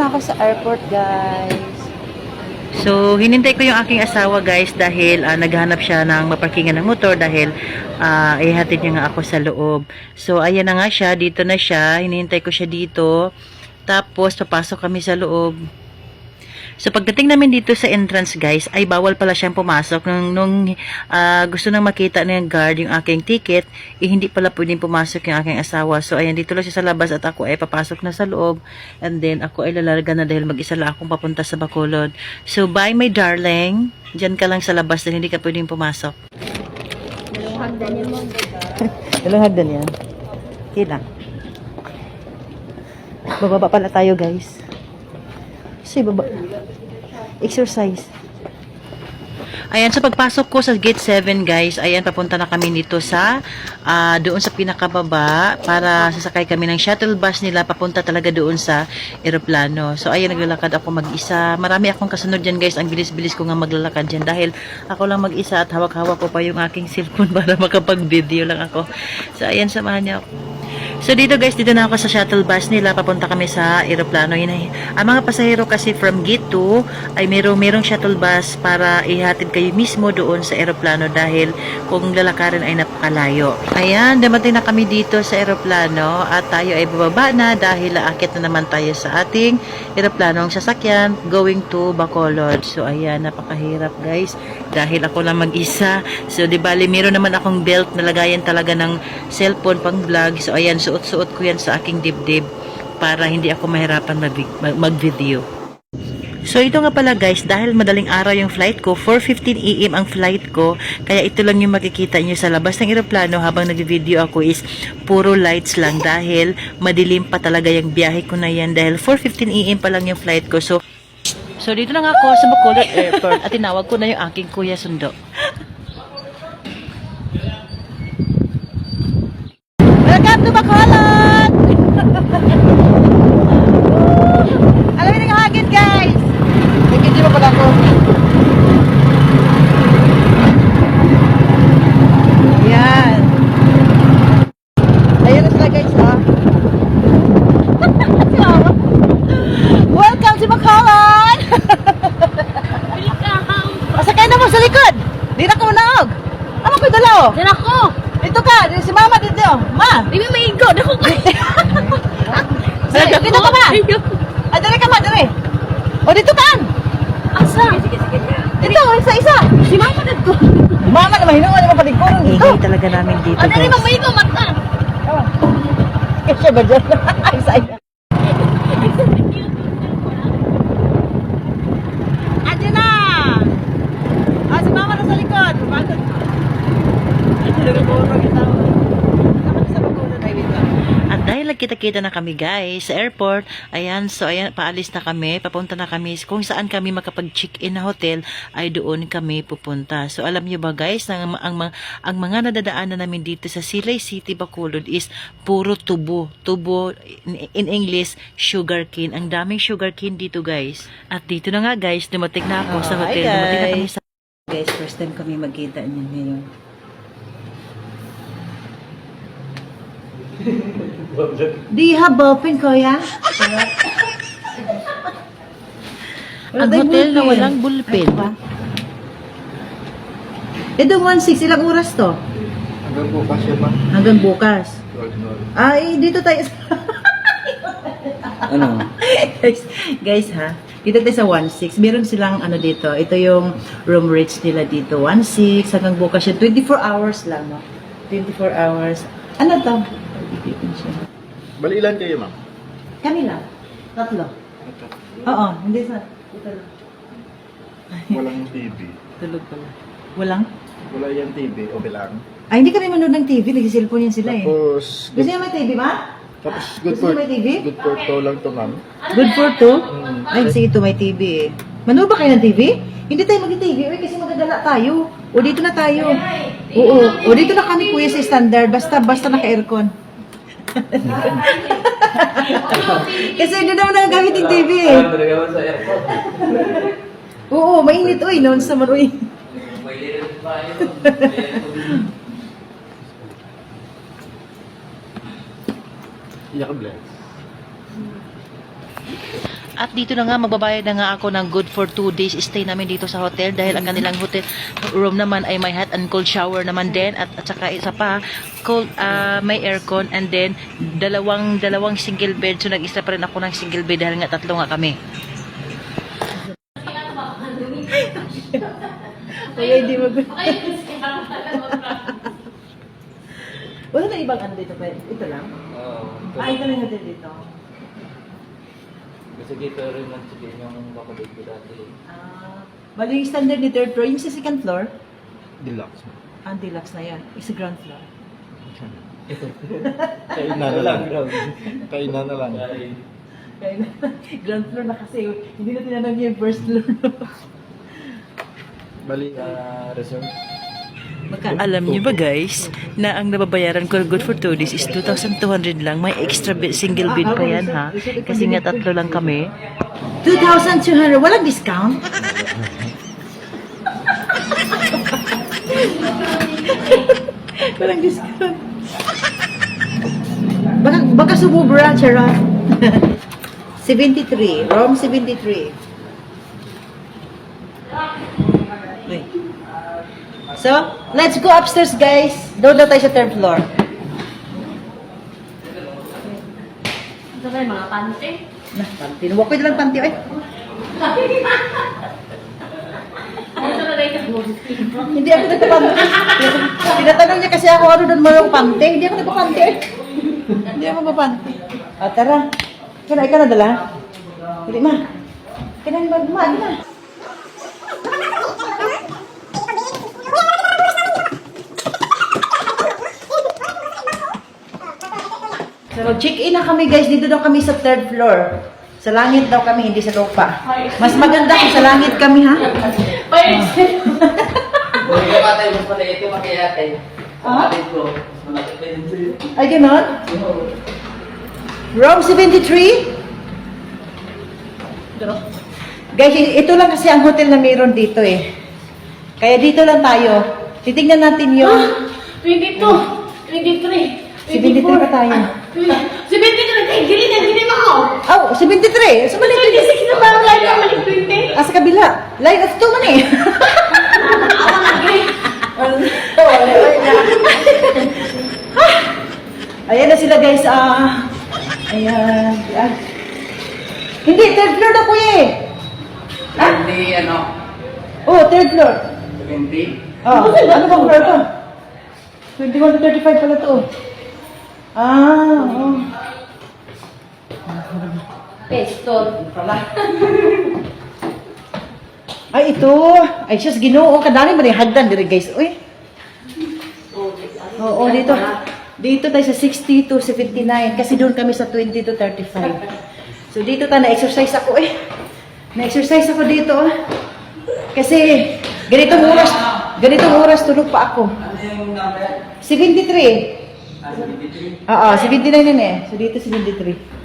na ako sa airport, guys. So, hinintay ko yung aking asawa guys dahil ah, naghanap siya ng maparkingan ng motor dahil ah, ihatid niya nga ako sa loob. So, ayan na nga siya. Dito na siya. Hinintay ko siya dito. Tapos, papasok kami sa loob. So, pagdating namin dito sa entrance, guys, ay bawal pala siyang pumasok. Nung, nung ah, gusto nang makita ng guard yung aking ticket, eh, hindi pala pwedeng pumasok yung aking asawa. So, ayan, dito lang siya sa labas at ako ay papasok na sa loob. And then, ako ay lalarga na dahil mag-isa lang akong papunta sa Bacolod. So, bye, my darling. Diyan ka lang sa labas dahil hindi ka pwedeng pumasok. Dalawang hagdan yan. Okay lang. Bababa pala tayo, guys. Kasi baba. Exercise. Ayan, sa pagpasok ko sa gate 7, guys, ayan, papunta na kami dito sa, ah, doon sa pinakababa, para sasakay kami ng shuttle bus nila, papunta talaga doon sa eroplano. So, ayan, naglalakad ako mag-isa. Marami akong kasunod dyan, guys. Ang bilis-bilis ko nga maglalakad dyan dahil ako lang mag-isa at hawak-hawak ko pa yung aking cellphone para makapag-video lang ako. So, ayan, samahan niyo ako. So dito guys, dito na ako sa shuttle bus nila. Papunta kami sa eroplano. Yun ay, ang mga pasahero kasi from gate 2 ay merong, merong shuttle bus para ihatid kayo mismo doon sa eroplano dahil kung lalakarin ay napakalayo. Ayan, dumating na kami dito sa eroplano at tayo ay bababa na dahil aakit na naman tayo sa ating eroplanong sasakyan going to Bacolod. So ayan, napakahirap guys dahil ako lang mag-isa. So di bali, meron naman akong belt na lagayan talaga ng cellphone pang vlog. So ayan, suot-suot ko yan sa aking dibdib para hindi ako mahirapan mag- mag- mag-video. So ito nga pala guys, dahil madaling araw yung flight ko, 4.15 AM ang flight ko, kaya ito lang yung makikita nyo sa labas ng eroplano habang nag-video ako is puro lights lang dahil madilim pa talaga yung biyahe ko na yan dahil 4.15 AM pa lang yung flight ko. So, so dito na nga ako sa Bacolod Airport at tinawag ko na yung aking kuya sundo. Welcome to Bacolod! Alam mo yung hagit, guys! Nagkindi pa pala ako. Ayan. Ayan na sila, guys, ha? Welcome to Bacolod! Masakay na mo sa likod! Di na ko naog! Ano ko dalaw? Yan ako! Dito ka, dito si mama dito. Ma, Di ba maigo? Dako ka! Sige, dito ka ba? Ay, dali ka ma, dali. O, dito ka. Asa? Dito, isa-isa. Si mama na to. Mama naman, hinuha naman paligurong dito. Ingay talaga namin dito Ano rin guys. ba maigo mata? Kasi ba dyan? Isa-isa. Andiyan na. Ah, si mama na sa likod. Bakit? Nagkakulong kita. Naman sa pagkulong ay dito. At dahil nagkita-kita na kami guys sa airport, ayan, so ayan, paalis na kami, papunta na kami, kung saan kami makapag-check-in na hotel, ay doon kami pupunta. So alam niyo ba guys, ang, ang, ang, ang mga nadadaanan namin dito sa Silay City, Bacolod is puro tubo. Tubo, in, in English, sugar cane. Ang daming sugar cane dito guys. At dito na nga guys, dumating na ako sa Oh, hi, hotel. Dumating na kami guys. sa Guys, first time kami magkita niyan ngayon. Do you have ballpen, Kuya? Ang hotel na walang bullpen. Ay, ba? Ito, 1.6. Ilang oras to? Hanggang bukas yun, ma. Hanggang bukas. Ay, dito tayo. Ano? guys, guys ha, dito tayo sa 1.6. Meron silang ano dito. Ito yung room rates nila dito. 1.6 hanggang bukas yun. 24 hours lang, no? 24 hours. Ano to? Ipitin siya. Bali ilan kayo, ma'am? Kami lang. Tatlo. Ito. Oo, hindi sa... Ito lang. Walang TV. Tulog pala. Walang? Wala yan TV o bilang. Ay, hindi kami manood ng TV. Nagsisilpon yan sila eh. Tapos, Gusto niyo may TV ba? tapos good Gusto for, niyo may TV? good for to lang to, ma'am. Good for two? Mm. Ay, sige, ito may TV eh. Manood ba kayo ng TV? Hindi tayo mag-TV eh, kasi magagala tayo. O dito na tayo. Oo. O dito na kami kuya sa standard. Basta, basta naka-aircon. kasi hindi naman nagagamit yung TV eh. Oo, mainit. Uy, noon sa maroy. Iyak bless. At dito na nga, magbabayad na nga ako ng good for two days stay namin dito sa hotel dahil ang kanilang hotel room naman ay may hot and cold shower naman din at, at saka isa pa, cold, ah, may aircon and then dalawang dalawang single bed so nag-isa pa rin ako ng single bed dahil nga tatlo nga kami. Kaya hindi mag... Wala na ibang ano dito pa. Ito lang. Oo. Ah, ito lang natin dito. Kasi dito rin lang sige yung kapatid ko dati. Ah, bali yung standard ni third floor. Yung sa second floor, Deluxe. ang deluxe na yan. Isa ground floor. Kainan na lang. Kainan na lang. Kaya na, ground floor na kasi. Hindi na tinanong niya yung first floor. Bali, ah, reserve. Alam niyo ba guys, na ang nababayaran ko good for two days is 2,200 lang. May extra single bed pa yan ha. Kasi nga tatlo lang kami. 2,200. Walang discount? Walang discount. Baka, baka sumubra, charot. 73. Room 73. So, let's go upstairs, guys. Doon na tayo sa third floor. Ito yung mga pante? Nah, panty. Huwag ko lang panty. Ay, na hindi ako nagpapanty. Tinatanong niya kasi ako, ano doon mo yung panty? Hindi ako nagpapanty. eh. hindi ako mapanty. Ah, tara. Kaya ikaw na dala? Hindi ma. Kaya na, ma, ma, na. So, check-in na kami guys. Dito daw kami sa third floor. Sa langit daw kami, hindi sa lupa. Mas maganda kung sa langit kami, ha? Uy, kapatay mo pala ito makiyate. Ah? Pa. Ay, ganon? Room 73? Guys, ito lang kasi ang hotel na mayroon dito eh. Kaya dito lang tayo. Titingnan natin yung... 22, 23, 73 pa tayo. 73 na tayo, gili na, gili mo ako. Oh, 73! Sa mali 26 na ba ang lahat ng malik 20? Ah, sa kabila. Line of two man eh. Ako na, gili. Ayan na sila guys. Ah, ayan. ayan. Hindi, third floor na kuya eh. Hindi, ano, Oh, third floor. 20. Ah, ano bang floor to? 21 to 35 pala to. Ah, oh. Pesto. Ay, ito. Ay, sus, ginoo. Kadali mo rin hagdan dire guys. Uy. Oo, dito. Dito tayo sa 60 to 79. Kasi doon kami sa 20 to 35. So, dito tayo na-exercise ako eh. Na-exercise ako dito. ah. Kasi, ganitong oras, ganitong oras tulog pa ako. Ano yung number? 73. Ah, 73. Oo, 79 yun eh. So, dito 73.